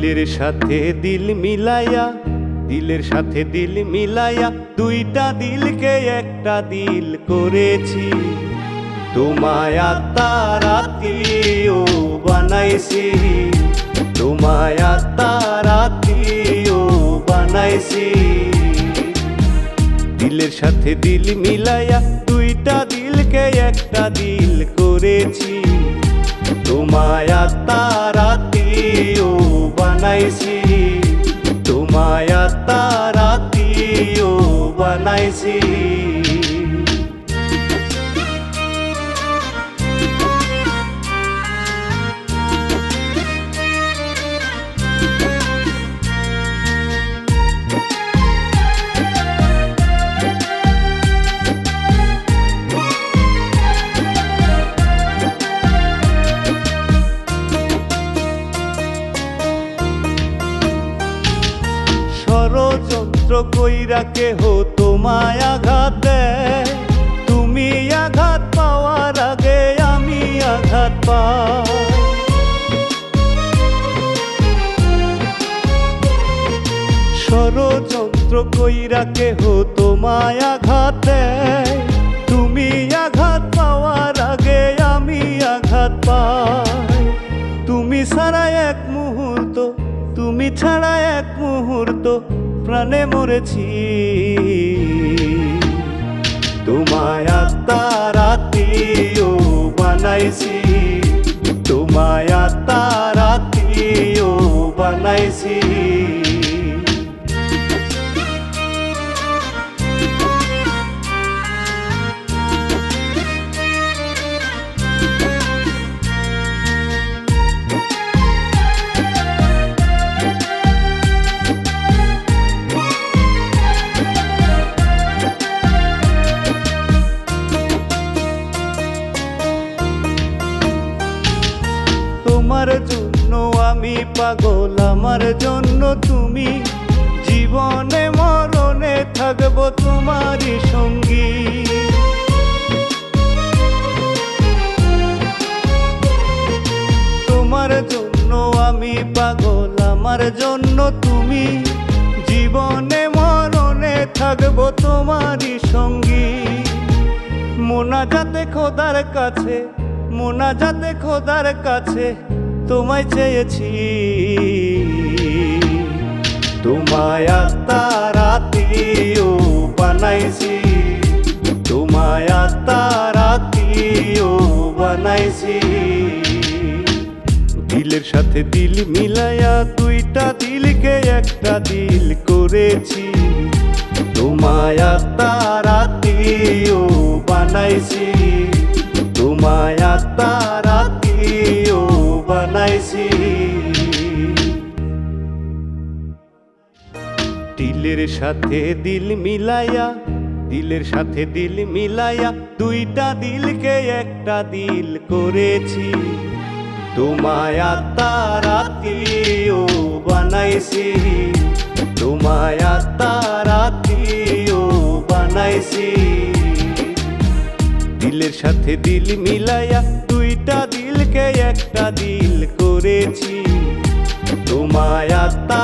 দিলের সাথে দিল মিলাইয়া, দিলের সাথে দিল মিলাইয়া, দুইটা দিলকে একটা দিল করেছি। তোমায়া তোমায় আত্মারাতিও বানাইছি। তোমায় আত্মারাতিও বানাইছি। দিলের সাথে দিল মিলাইয়া, দুইটা দিলকে একটা দিল করেছি। তোমায় আত্মারাতিও বানাইছি। তোমায় আত্মারাতিও বানাইছি। ষড়যন্ত্র কইরা কেহ তোমায় আঘাত দেয়? তুমি আঘাত পাওয়ার আগে আমি আঘাত পাই। ষড়যন্ত্র কইরা কেহ তোমায় আঘাত দেয়? তুমি আঘাত পাওয়ার আগে আমি আঘাত পাই। তুমি ছাড়া এক মুহূর্ত, তুমি ছাড়া এক মুহূর্ত প্রাণে মরেছি। তোমায় আত্মারাতিও বানাইছি। তোমায় আত্মারাতিও বানাইছি। আমি পাগল আমার জন্য তুমি। জীবনে মরণে থাকব তোমারই সঙ্গী। তোমার জন্য আমি পাগল আমার জন্য তুমি। জীবনে মরণে থাকব তোমারই সঙ্গী। মোনা যাতে খোদার কাছে মোনা যাতে খোদার কাছে। তোমায় চেয়েছি। তোমায় আত্মারাতিও বানাইছি। তোমায় আত্মারাতিও বানাইছি। দিলের সাথে দিল মিলাইয়া দুইটা দিলকে একটা দিল করেছি। তোমায় আত্মারাতিও বানাইছি। তোমায় আত্মারাতিও বানাইছি। দিলের সাথে দিল মিলাইয়া দিলের সাথে দিল মিলাইয়া, দুইটা দিলকে একটা দিল করেছি। তোমায় আত্মারাতিও বানাইছি। তোমায়া তোমায় আত্মারাতিও বানাইছি। দিলের সাথে দিল মিলাইয়া দিলকে একটা দিল করেছি। তোমায় বানাইছি